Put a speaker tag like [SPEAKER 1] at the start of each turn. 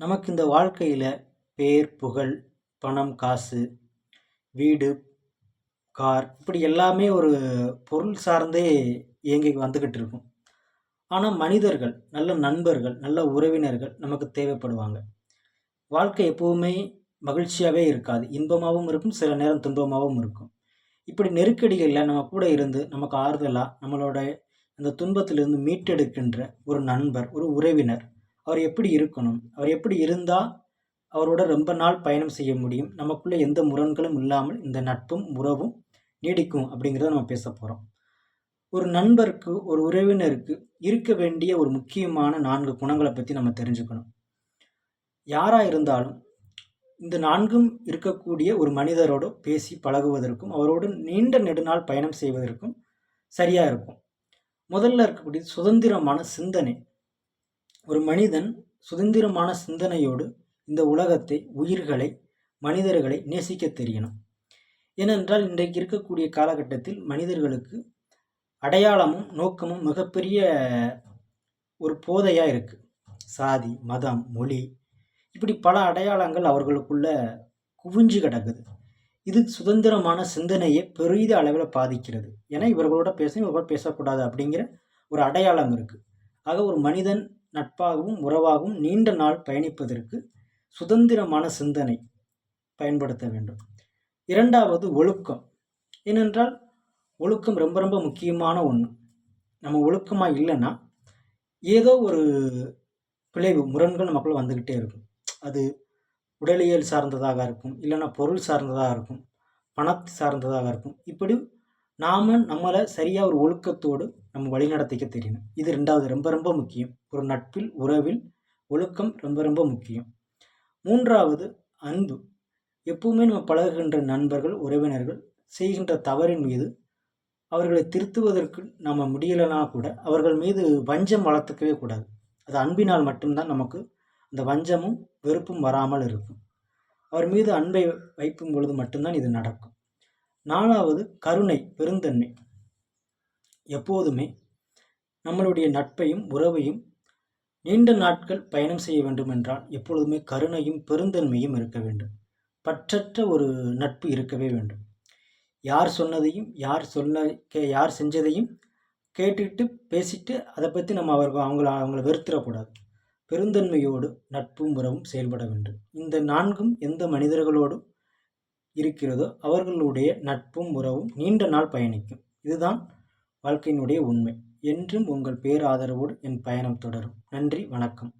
[SPEAKER 1] நமக்கு இந்த வாழ்க்கையில் பேர் புகழ் பணம் காசு வீடு கார் இப்படி எல்லாமே ஒரு பொருள் சார்ந்தே இயங்கி வந்துக்கிட்டு இருக்கும். ஆனால் மனிதர்கள் நல்ல நண்பர்கள் நல்ல உறவினர்கள் நமக்கு தேவைப்படுவாங்க. வாழ்க்கை எப்போவுமே மகிழ்ச்சியாகவே இருக்காது. இன்பமாகவும் இருக்கும் சில நேரம் துன்பமாகவும் இருக்கும். இப்படி நெருக்கடிகளில் நம்ம கூட இருந்து நமக்கு ஆறுதலாக நம்மளோட அந்த துன்பத்திலிருந்து மீட்டெடுக்கின்ற ஒரு நண்பர் ஒரு உறவினர் அவர் எப்படி இருக்கணும்? அவர் எப்படி இருந்தால் அவரோட ரொம்ப நாள் பயணம் செய்ய முடியும்? நமக்குள்ளே எந்த முரண்களும் இல்லாமல் இந்த நட்பும் உறவும் நீடிக்கும் அப்படிங்கிறத நம்ம பேச போகிறோம் ஒரு நண்பருக்கு ஒரு உறவினருக்கு இருக்க வேண்டிய ஒரு முக்கியமான நான்கு குணங்களை பற்றி நம்ம தெரிஞ்சுக்கணும். யாராக இருந்தாலும் இந்த நான்கும் இருக்கக்கூடிய ஒரு மனிதரோடு பேசி பழகுவதற்கும் அவரோடு நீண்ட நெடுநாள் பயணம் செய்வதற்கும் சரியாக இருக்கும். முதல்ல இருக்கக்கூடிய சுதந்திரமான சிந்தனை ஒரு மனிதன் சுதந்திரமான சிந்தனையோடு இந்த உலகத்தை உயிர்களை மனிதர்களை நேசிக்க தெரியணும். ஏனென்றால் இன்றைக்கு இருக்கக்கூடிய காலகட்டத்தில் மனிதர்களுக்கு அடையாளமும் நோக்கமும் மிகப்பெரிய ஒரு போதையாக இருக்குது சாதி மதம் மொழி. இப்படி பல அடையாளங்கள் அவர்களுக்குள்ள குவிஞ்சு கிடக்குது. இது சுதந்திரமான சிந்தனையை பெரித அளவில் பாதிக்கிறது. ஏன்னா இவர்களோட பேச இவர்களோட பேசக்கூடாது அப்படிங்கிற ஒரு அடையாளம் இருக்குது ஆக ஒரு மனிதன் நட்பாகவும் உறவாகவும் நீண்ட நாள் பயணிப்பதற்கு சுதந்திரமான சிந்தனை பயன்படுத்த வேண்டும். இரண்டாவது ஒழுக்கம். ஏனென்றால் ஒழுக்கம் ரொம்ப ரொம்ப முக்கியமான ஒன்று நம்ம ஒழுக்கமாக இல்லைன்னா ஏதோ ஒரு பிழைவு முரண்கள் நமக்குள்ளே வந்துக்கிட்டே இருக்கும். அது உடலியல் சார்ந்ததாக இருக்கும் இல்லைன்னா பொருள் சார்ந்ததாக இருக்கும் பணத்தை சார்ந்ததாக இருக்கும். இப்படி நாம் நம்மளை சரியாக ஒரு ஒழுக்கத்தோடு நம்ம வழிநடத்திக்க தெரியணும். இது ரெண்டாவது ரொம்ப ரொம்ப முக்கியம். ஒரு நட்பில் உறவில் ஒழுக்கம் ரொம்ப ரொம்ப முக்கியம். மூன்றாவது அன்பு. எப்பவுமே நம்ம பழகுகின்ற நண்பர்கள் உறவினர்கள் செய்கின்ற தவறின் மீது அவர்களை திருத்துவதற்கு நம்ம முடியலைனா கூட அவர்கள் மீது வஞ்சம் வளர்த்துக்கவே கூடாது. அது அன்பினால் மட்டும்தான் நமக்கு அந்த வஞ்சமும் வெறுப்பும் வராமல் இருக்கும். அவர் மீது அன்பை வைக்கும் பொழுது மட்டும்தான் இது நடக்கும். நாலாவது கருணை பெருந்தன்மை. எப்போதுமே நம்மளுடைய நட்பையும் உறவையும் நீண்ட நாட்கள் பயணம் செய்ய வேண்டும் என்றால் எப்பொழுதுமே கருணையும் பெருந்தன்மையும் இருக்க வேண்டும். பற்றற்ற ஒரு நட்பு இருக்கவே வேண்டும். யார் சொன்னதையும் யார் சொன்ன கே யார் செஞ்சதையும் கேட்டுட்டு பேசிட்டு அதை பற்றி நம்ம அவர்கள் அவங்கள அவங்கள வெறுத்துடக்கூடாது பெருந்தன்மையோடு நட்பும் உறவும் செயல்பட வேண்டும். இந்த நான்கும் எந்த மனிதர்களோடும் இருக்கிறதோ அவர்களுடைய நட்பும் உறவும் நீண்ட நாள் பயணிக்கும். இதுதான் வாழ்க்கையினுடைய உண்மை. என்றும் உங்கள் பேராதரவோடு என் பயணம் தொடரும். நன்றி வணக்கம்.